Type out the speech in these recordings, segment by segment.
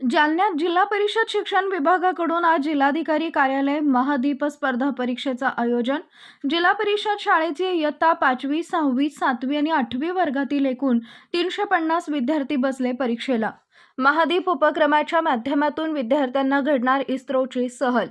जालन्यात जिल्हा परिषद शिक्षण विभागाकडून आज जिल्हाधिकारी कार्यालय महादीप स्पर्धा परीक्षेचं आयोजन. जिल्हा परिषद शाळेची इयत्ता पाचवी सहावी सातवी आणि आठवी वर्गातील एकूण तीनशे पन्नास विद्यार्थी बसले परीक्षेला. महादीप उपक्रमाच्या माध्यमातून विद्यार्थ्यांना घडणार इस्रोची सहल.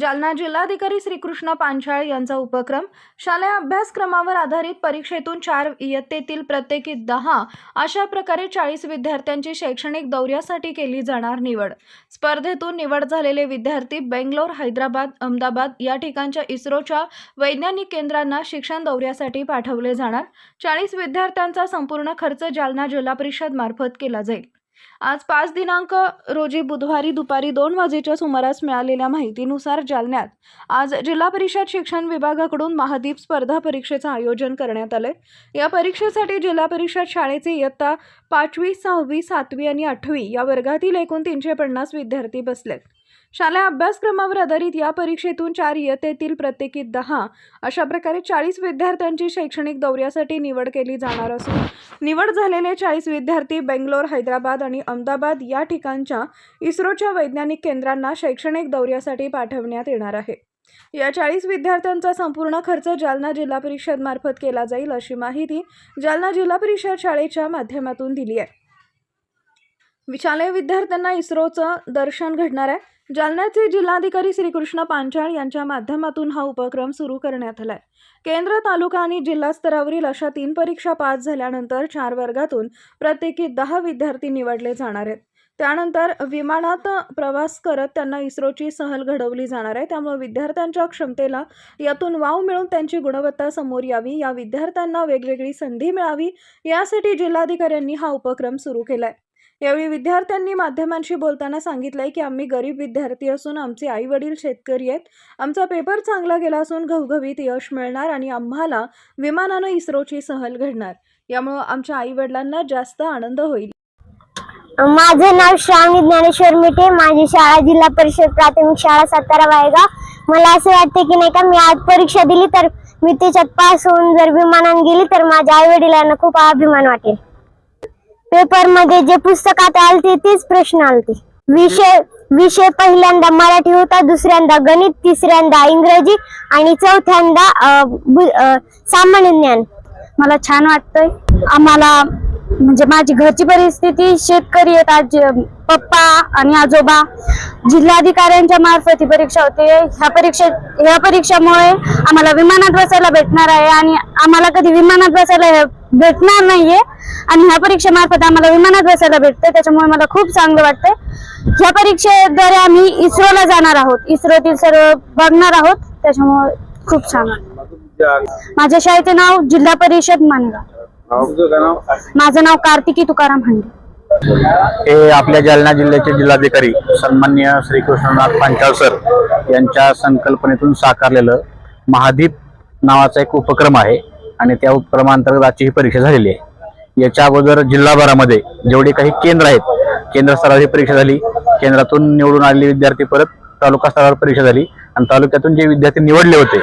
जालना जिल्हाधिकारी श्रीकृष्ण पांचाळ यांचा उपक्रम शालेय अभ्यासक्रमावर आधारित परीक्षेतून चार इयत्तेतील प्रत्येकी दहा अशा प्रकारे चाळीस विद्यार्थ्यांची शैक्षणिक दौऱ्यासाठी केली जाणार निवड. स्पर्धेतून निवड झालेले विद्यार्थी बेंगलोर हैदराबाद अहमदाबाद या ठिकाणच्या इस्रोच्या वैज्ञानिक केंद्रांना शिक्षण दौऱ्यासाठी पाठवले जाणार. चाळीस विद्यार्थ्यांचा संपूर्ण खर्च जालना जिल्हा परिषद मार्फत केला जाईल. आज पाच दिनांक रोजी बुधवारी दुपारी दोन वाजेच्या सुमारास मिळालेल्या माहितीनुसार जालन्यात आज जिल्हा परिषद शिक्षण विभागाकडून महादीप स्पर्धा परीक्षेचं आयोजन करण्यात आलंय. या परीक्षेसाठी जिल्हा परिषद शाळेचे इयत्ता पाचवी सहावी सातवी आणि आठवी या वर्गातील एकूण तीनशे पन्नास विद्यार्थी बसलेत. शालेय अभ्यासक्रमावर आधारित या परीक्षेतून चार इयत्तेतील प्रत्येकी दहा अशा प्रकारे चाळीस विद्यार्थ्यांची शैक्षणिक दौऱ्यासाठी निवड केली जाणार असून निवड झालेले चाळीस विद्यार्थी बेंगलोर हैदराबाद आणि अहमदाबाद या ठिकाणच्या इस्रोच्या वैज्ञानिक केंद्रांना शैक्षणिक दौऱ्यासाठी पाठवण्यात येणार आहे. या चाळीस विद्यार्थ्यांचा संपूर्ण खर्च जालना जिल्हा परिषद मार्फत केला जाईल अशी माहिती जालना जिल्हा परिषद शाळेच्या माध्यमातून दिली आहे. शालेय विद्यार्थ्यांना इस्रोचं दर्शन घडणार आहे. जालन्याचे जिल्हाधिकारी श्रीकृष्ण पांचाळ यांच्या माध्यमातून हा उपक्रम सुरू करण्यात आलाय. केंद्र तालुका आणि जिल्हा स्तरावरील अशा तीन परीक्षा पास झाल्यानंतर चार वर्गातून प्रत्येकी दहा विद्यार्थी निवडले जाणार आहेत. त्यानंतर विमानात प्रवास करत त्यांना इस्रोची सहल घडवली जाणार आहे. त्यामुळे विद्यार्थ्यांच्या क्षमतेला यातून वाव मिळून त्यांची गुणवत्ता समोर यावी. या विद्यार्थ्यांना वेगवेगळी संधी मिळावी. यासाठी जिल्हाधिकाऱ्यांनी हा उपक्रम सुरू केला आहे यावेळी विद्यार्थ्यांनी माध्यमांशी बोलताना सांगितलंय की आम्ही गरीब विद्यार्थी असून आमचे आई वडील शेतकरी आहेत. आमचा पेपर चांगला गेला असून घवघवीत यश मिळणार आणि आम्हाला विमानानं इस्रोची सहल घडणार. यामुळं आमच्या आई वडिलांना जास्त आनंद होईल. माझं नाव श्रावणी ज्ञानेश्वर मिठे. माझी शाळा जिल्हा परिषद प्राथमिक शाळा सातारा वायगाव मला असं वाटते की नाही का मी आज परीक्षा दिली तर मी त्याच्यात पास होऊन जर विमानात गेली तर माझ्या आई वडिलांना खूप अभिमान वाटेल. पेपरमध्ये जे पुस्तकात आलते तेच प्रश्न आलते. विषय विषय पहिल्यांदा मराठी होता दुसऱ्यांदा गणित तिसऱ्यांदा इंग्रजी आणि चौथ्यांदा अं, सामान्य ज्ञान. मला छान वाटतंय. आम्हाला म्हणजे माझी घरची परिस्थिती शेतकरी आहेत आज पप्पा आणि आजोबा. जिल्हाधिकाऱ्यांच्या मार्फत ही परीक्षा होते. ह्या परीक्षे ह्या परीक्षामुळे आम्हाला विमानात बसायला भेटणार आहे आणि आम्हाला कधी विमानात बसायला भेटणार नाहीये. आणि ह्या परीक्षेमार्फत आम्हाला विमानात बसायला भेटतं त्याच्यामुळे मला खूप चांगलं वाटतंय. ह्या परीक्षेद्वारे आम्ही इस्रोला जाणार आहोत. इस्रोतील सर्व बघणार आहोत. त्याच्यामुळे खूप छान. माझ्या शाळेचे नाव जिल्हा परिषद मानगाव. माझं नाव कार्तिकी तुकाराम हंडे. हे आपल्या जालना जिल्ह्याचे जिल्हाधिकारी सन्मान्य श्रीकृष्णनाथ पांचाळ सर यांच्या संकल्पनेतून साकारलेलं महादीप नावाचा एक उपक्रम आहे आणि त्या उपक्रमांतर्गत आजची ही परीक्षा झालेली आहे. याच्या अगोदर जिल्हाभरामध्ये जेवढे काही केंद्र आहेत केंद्र स्तरावर ही परीक्षा झाली केंद्रातून निवडून आलेले विद्यार्थी परत तालुका स्तरावर परीक्षा झाली आणि तालुक्यातून जे विद्यार्थी निवडले होते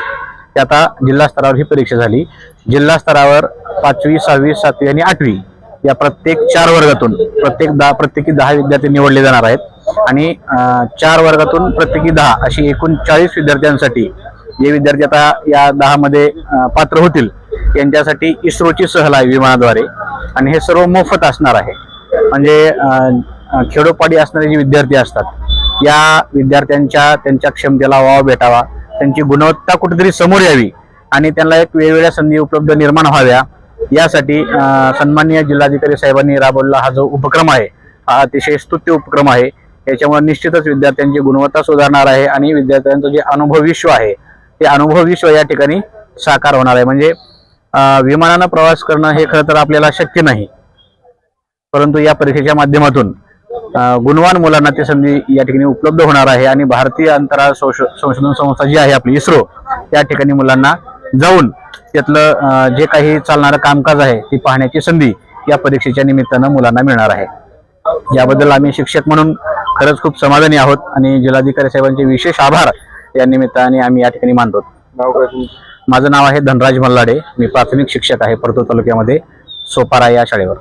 ते आता जिल्हा स्तरावर ही परीक्षा झाली. जिल्हा स्तरावर पाचवी सहावी सातवी आणि आठवी या प्रत्येक चार वर्गातून प्रत्येक दहा प्रत्येकी दहा विद्यार्थी निवडले जाणार आहेत. आणि चार वर्गातून प्रत्येकी दहा अशी एकूण चाळीस विद्यार्थ्यांसाठी जे विद्यार्थी आता या दहामध्ये पात्र होतील यांच्यासाठी इस्रोची सहल आहे विमानाद्वारे. आणि हे सर्व मोफत असणार आहे. म्हणजे खेडोपाडी असणारे जे विद्यार्थी असतात या विद्यार्थ्यांच्या त्यांच्या क्षमतेला वाव भेटावा. त्यांची गुणवत्ता कुठेतरी समोर यावी आणि त्यांना एक वेगवेगळ्या संधी उपलब्ध निर्माण व्हाव्या यासाठी अं, सन्माननीय जिल्हाधिकारी साहेबांनी राबवलेला हा जो उपक्रम आहे हा अतिशय स्तुत्य उपक्रम आहे. याच्यामुळे निश्चितच विद्यार्थ्यांची गुणवत्ता सुधारणार आहे आणि विद्यार्थ्यांचं जे अनुभव विश्व आहे ते अनुभव विश्व या ठिकाणी साकार होणार आहे. म्हणजे विमानानं प्रवास करणं हे खरं तर आपल्याला शक्य नाही. परंतु या परीक्षेच्या माध्यमातून गुणवान मुलांना ती संधी या ठिकाणी उपलब्ध होणार आहे आणि भारतीय अंतराळ संशो- संशोधन संस्था जी आहे आपली इस्रो त्या ठिकाणी मुलांना जाऊन त्यातलं जे काही चालणारं कामकाज आहे ती पाहण्याची संधी या परीक्षेच्या निमित्तानं मुलांना मिळणार आहे. याबद्दल आम्ही शिक्षक म्हणून खरंच खूप समाधानी आहोत आणि जिल्हाधिकारी साहेबांचे विशेष आभार या निमित्ताने आम्ही या ठिकाणी मानतो. माझं नाव आहे धनराज मल्लाडे मी प्राथमिक शिक्षक आहे परतूर तालुक्यामध्ये सोपारा या शाळेवर.